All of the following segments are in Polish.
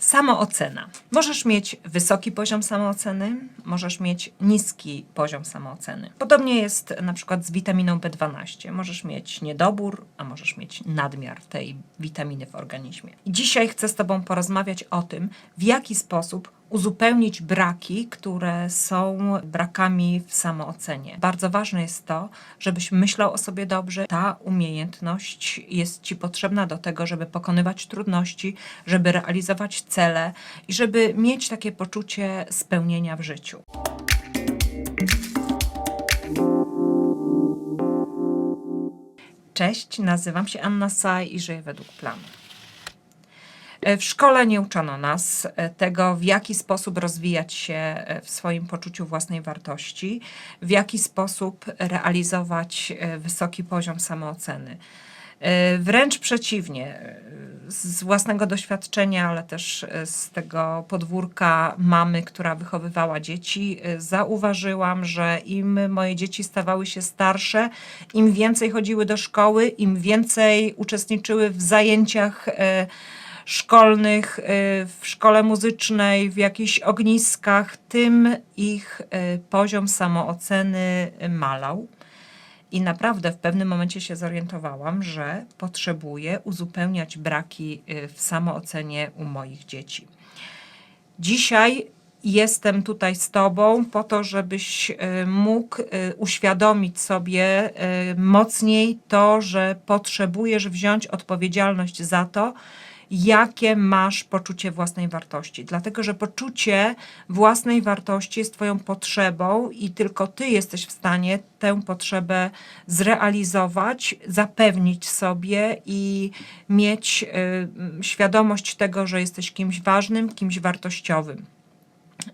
Samoocena. Możesz mieć wysoki poziom samooceny, możesz mieć niski poziom samooceny. Podobnie jest na przykład z witaminą B12. Możesz mieć niedobór, a możesz mieć nadmiar tej witaminy w organizmie. Dzisiaj chcę z Tobą porozmawiać o tym, w jaki sposób uzupełnić braki, które są brakami w samoocenie. Bardzo ważne jest to, żebyś myślał o sobie dobrze. Ta umiejętność jest Ci potrzebna do tego, żeby pokonywać trudności, żeby realizować cele i żeby mieć takie poczucie spełnienia w życiu. Cześć, nazywam się Anna Saj i żyję według planu. E, W szkole nie uczono nas e, tego, w jaki sposób rozwijać się e, w swoim poczuciu własnej wartości, w jaki sposób realizować wysoki poziom samooceny. Wręcz przeciwnie, z własnego doświadczenia, ale też z tego podwórka mamy, która wychowywała dzieci, zauważyłam, że im moje dzieci stawały się starsze, im więcej chodziły do szkoły, im więcej uczestniczyły w zajęciach szkolnych, y, w szkole muzycznej, w jakichś ogniskach, tym ich y, poziom samooceny malał. I naprawdę w pewnym momencie się zorientowałam, że potrzebuję uzupełniać braki y, w samoocenie u moich dzieci. Dzisiaj jestem tutaj z Tobą po to, żebyś mógł uświadomić sobie mocniej to, że potrzebujesz wziąć odpowiedzialność za to, jakie masz poczucie własnej wartości. Dlatego, że poczucie własnej wartości jest Twoją potrzebą i tylko Ty jesteś w stanie tę potrzebę zrealizować, zapewnić sobie i mieć y, świadomość tego, że jesteś kimś ważnym, kimś wartościowym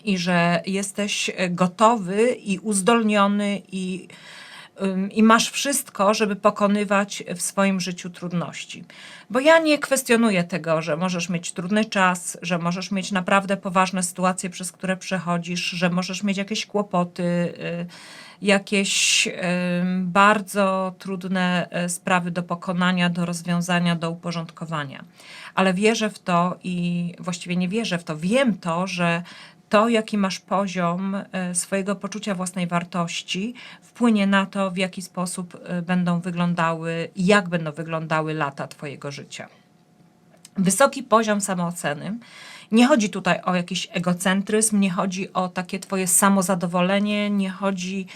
i że jesteś e, gotowy i uzdolniony i, i masz wszystko, żeby pokonywać w swoim życiu trudności. Bo ja nie kwestionuję tego, że możesz mieć trudny czas, że możesz mieć naprawdę poważne sytuacje, przez które przechodzisz, że możesz mieć jakieś kłopoty, y, jakieś bardzo trudne e, sprawy do pokonania, do rozwiązania, do uporządkowania. Ale wierzę w to i właściwie nie wierzę w to, wiem to, że to, jaki masz poziom e, swojego poczucia własnej wartości, wpłynie na to, w jaki sposób e, będą wyglądały, jak będą wyglądały lata Twojego życia. Wysoki poziom samooceny. Nie chodzi tutaj o jakiś egocentryzm, nie chodzi o takie Twoje samozadowolenie, nie chodzi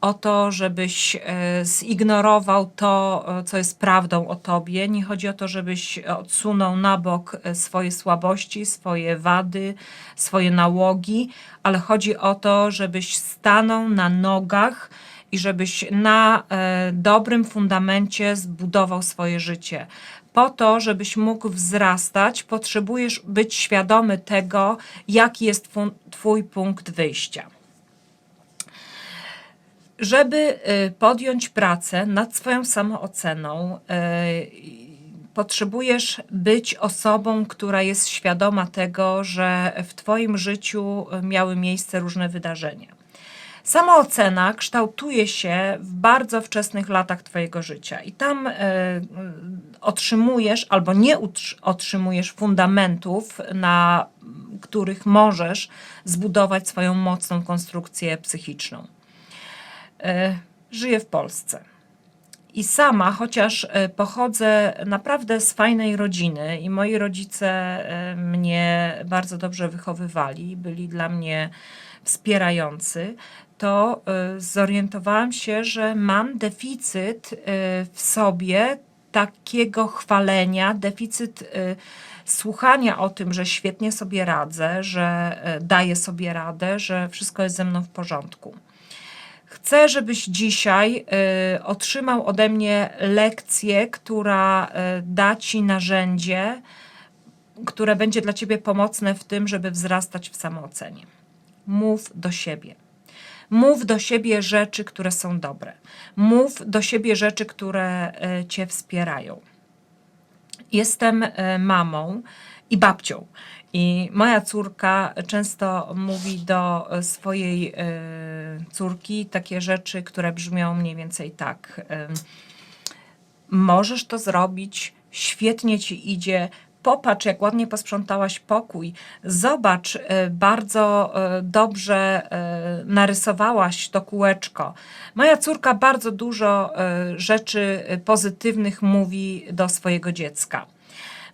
o to, żebyś e, zignorował to, e, co jest prawdą o Tobie. Nie chodzi o to, żebyś odsunął na bok e, swoje słabości, swoje wady, swoje nałogi, ale chodzi o to, żebyś stanął na nogach i żebyś na dobrym fundamencie zbudował swoje życie. Po to, żebyś mógł wzrastać, potrzebujesz być świadomy tego, jaki jest Twój punkt wyjścia. Żeby y, podjąć pracę nad swoją samooceną, y, potrzebujesz być osobą, która jest świadoma tego, że w Twoim życiu y, miały miejsce różne wydarzenia. Samoocena kształtuje się w bardzo wczesnych latach Twojego życia i tam mm, otrzymujesz albo nie otrzymujesz fundamentów, na których możesz zbudować swoją mocną konstrukcję psychiczną. E, Żyję w Polsce. I sama, chociaż e, pochodzę naprawdę z fajnej rodziny i moi rodzice e, mnie bardzo dobrze wychowywali, byli dla mnie wspierający, to zorientowałam się, że mam deficyt w sobie takiego chwalenia, deficyt słuchania o tym, że świetnie sobie radzę, że daję sobie radę, że wszystko jest ze mną w porządku. Chcę, żebyś dzisiaj y, otrzymał ode mnie lekcję, która y, da ci narzędzie, które będzie dla ciebie pomocne w tym, żeby wzrastać w samoocenie. Mów do siebie. Mów do siebie rzeczy, które są dobre. Mów do siebie rzeczy, które y, cię wspierają. Jestem e, mamą i babcią. I moja córka często mówi do e, swojej e, córki takie rzeczy, które brzmią mniej więcej tak. em, Możesz to zrobić, świetnie ci idzie, popatrz, jak ładnie posprzątałaś pokój, zobacz, e, bardzo e, dobrze e, narysowałaś to kółeczko. Moja córka bardzo dużo e, rzeczy e, pozytywnych mówi do swojego dziecka.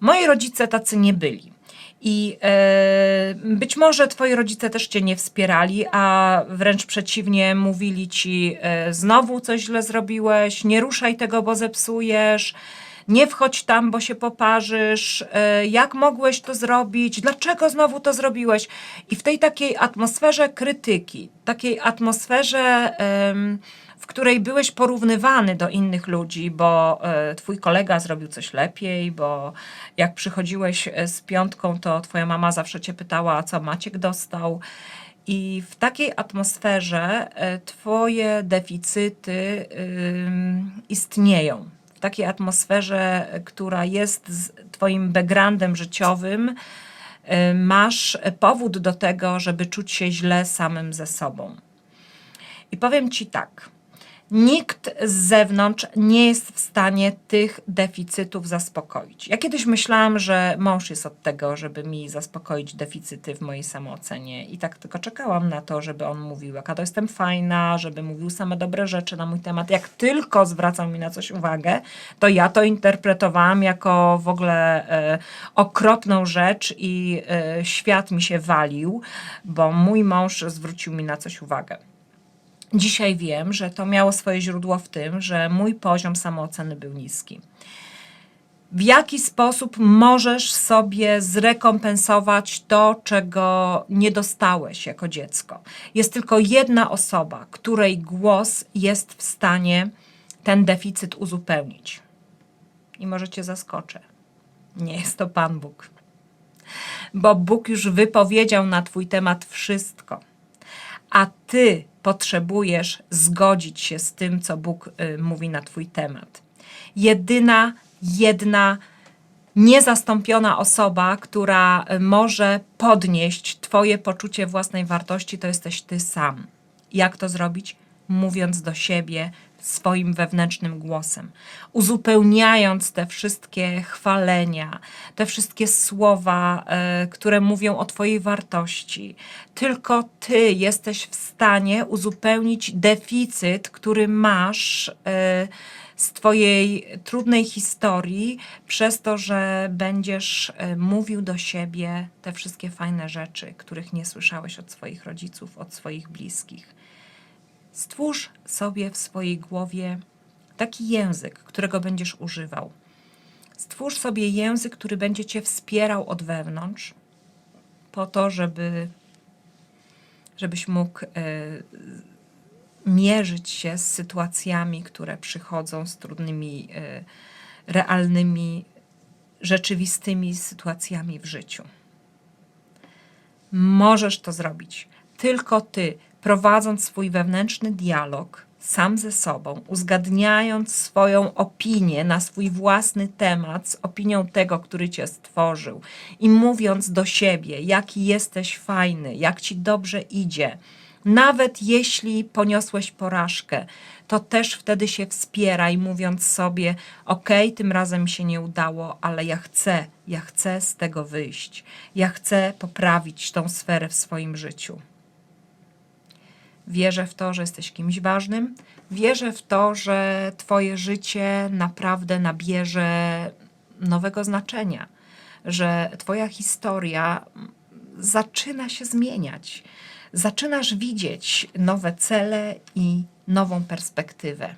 Moi rodzice tacy nie byli. I e, być może twoi rodzice też cię nie wspierali, a wręcz przeciwnie, mówili ci: e, znowu coś źle zrobiłeś, nie ruszaj tego, bo zepsujesz, nie wchodź tam, bo się poparzysz, e, jak mogłeś to zrobić, dlaczego znowu to zrobiłeś. I w tej takiej atmosferze krytyki, takiej atmosferze. W której byłeś porównywany do innych ludzi, bo e, twój kolega zrobił coś lepiej, bo jak przychodziłeś e, z piątką, to twoja mama zawsze cię pytała, co Maciek dostał. I w takiej atmosferze e, twoje deficyty istnieją. W takiej atmosferze, która jest twoim backgroundem życiowym, masz powód do tego, żeby czuć się źle samym ze sobą. I powiem ci tak. Nikt z zewnątrz nie jest w stanie tych deficytów zaspokoić. Ja kiedyś myślałam, że mąż jest od tego, żeby mi zaspokoić deficyty w mojej samoocenie. I tak tylko czekałam na to, żeby on mówił, jaka to jestem fajna, żeby mówił same dobre rzeczy na mój temat. Jak tylko zwracał mi na coś uwagę, to ja to interpretowałam jako w ogóle e, okropną rzecz i e, świat mi się walił, bo mój mąż zwrócił mi na coś uwagę. Dzisiaj wiem, że to miało swoje źródło w tym, że mój poziom samooceny był niski. W jaki sposób możesz sobie zrekompensować to, czego nie dostałeś jako dziecko? Jest tylko jedna osoba, której głos jest w stanie ten deficyt uzupełnić. I może cię zaskoczę. Nie jest to Pan Bóg. Bo Bóg już wypowiedział na Twój temat wszystko a ty potrzebujesz zgodzić się z tym, co Bóg y, mówi na Twój temat. Jedyna, jedna, niezastąpiona osoba, która y, może podnieść Twoje poczucie własnej wartości, to jesteś Ty sam. Jak to zrobić? Mówiąc do siebie swoim wewnętrznym głosem, uzupełniając te wszystkie chwalenia, te wszystkie słowa, e, które mówią o Twojej wartości. Tylko Ty jesteś w stanie uzupełnić deficyt, który masz. e, z Twojej trudnej historii, przez to, że będziesz e, mówił do siebie te wszystkie fajne rzeczy, których nie słyszałeś od swoich rodziców, od swoich bliskich. Stwórz sobie w swojej głowie taki język, którego będziesz używał. Stwórz sobie język, który będzie cię wspierał od wewnątrz, po to, żeby, żebyś mógł e, mierzyć się z sytuacjami, które przychodzą, z trudnymi, e, realnymi, rzeczywistymi sytuacjami w życiu. Możesz to zrobić. Tylko ty, prowadząc swój wewnętrzny dialog sam ze sobą, uzgadniając swoją opinię na swój własny temat z opinią tego, który cię stworzył i mówiąc do siebie, jaki jesteś fajny, jak ci dobrze idzie. Nawet jeśli poniosłeś porażkę, to też wtedy się wspieraj, mówiąc sobie: OK, tym razem się nie udało, ale ja chcę, ja chcę z tego wyjść. Ja chcę poprawić tą sferę w swoim życiu. Wierzę w to, że jesteś kimś ważnym. Wierzę w to, że Twoje życie naprawdę nabierze nowego znaczenia, że Twoja historia zaczyna się zmieniać. Zaczynasz widzieć nowe cele i nową perspektywę.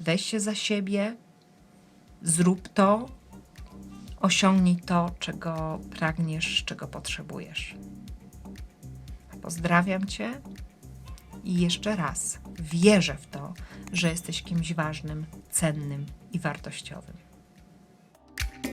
Weź się za siebie, zrób to, osiągnij to, czego pragniesz, czego potrzebujesz. Pozdrawiam Cię i jeszcze raz wierzę w to, że jesteś kimś ważnym, cennym i wartościowym.